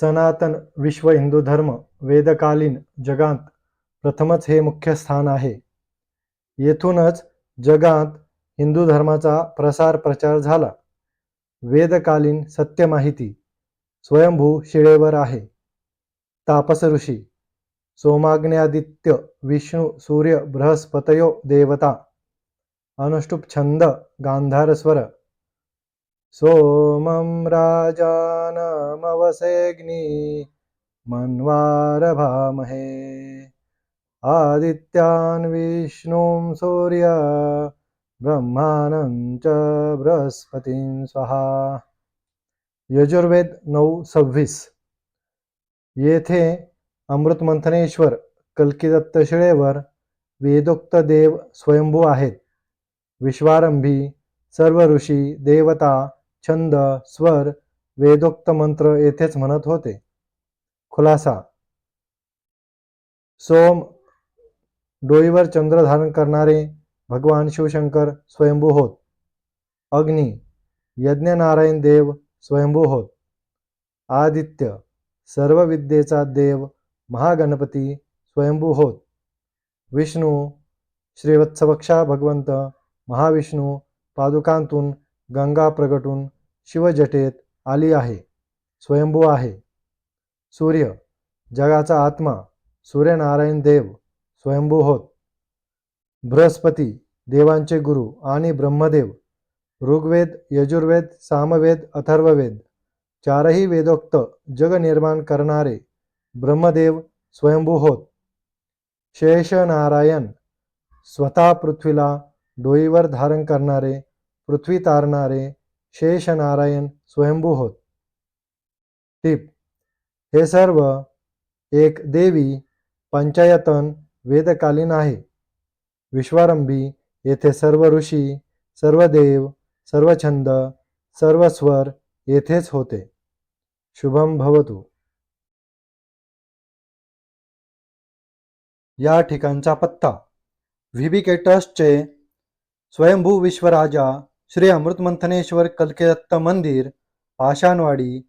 सनातन विश्व हिंदू धर्म वेदकालीन जगात प्रथमच हे मुख्य स्थान आहे. येथूनच जगात हिंदू धर्माचा प्रसार प्रचार झाला. वेदकालीन सत्य माहिती स्वयंभू शिळेवर आहे. तापस ऋषी सोमाग्न्यादित्य विष्णू सूर्य बृहस्पतयो देवता अनुष्टुप छंद गांधारस्वर सोमं राजानमवसेऽग्नि मन्वारभामहे। आदित्यान् विष्णुं सूर्य ब्रह्मानं च बृहस्पतीं स्वाहा। यजुर्वेद नऊ सव्वीस। येथे अमृतमंथनेश्वर कल्किदत्त शिळेवर वेदोक्त देव स्वयंभू आहेत. विश्वारंभी सर्व ऋषी देवता छंद स्वर वेदोक्त मंत्र येथेच म्हणत होते. खुलासा. सोम डोईवर चंद्र धारण करणारे भगवान शिवशंकर स्वयंभू होत. अग्नी यज्ञनारायण देव स्वयंभू होत. आदित्य सर्व विद्येचा देव महागणपती स्वयंभू होत. विष्णू श्रीवत्सवक्षा भगवंत महाविष्णू पादुकांतून गंगा प्रगटून शिवजटेत आली आहे स्वयंभू आहे. सूर्य जगाचा आत्मा सूर्यनारायण देव स्वयंभू होत. बृहस्पती देवांचे गुरु आणि ब्रह्मदेव ऋग्वेद यजुर्वेद सामवेद अथर्ववेद चारही वेदोक्त जग निर्माण करणारे ब्रह्मदेव स्वयंभू होत. शेषनारायण स्वतः पृथ्वीला डोईवर धारण करणारे पृथ्वी तारणारे शेषनारायण स्वयंभू होत. टिप. हे सर्व एक देवी पंचायतन वेदकालीन आहे. विश्वारंभी येथे सर्व ऋषी सर्व देव सर्व छंद सर्व स्वर येथेच होते. शुभम भवतु. या ठिकाणचा पत्ता. व्ही बी के ट्रस्टचे स्वयंभू विश्वराजा श्री अमृतमंथनेश्वर कलकेदत्त मंदिर पाषाणवाडी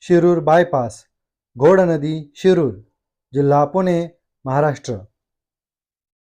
शिरूर बायपास घोड नदी शिरूर जिल्हा पुणे महाराष्ट्र.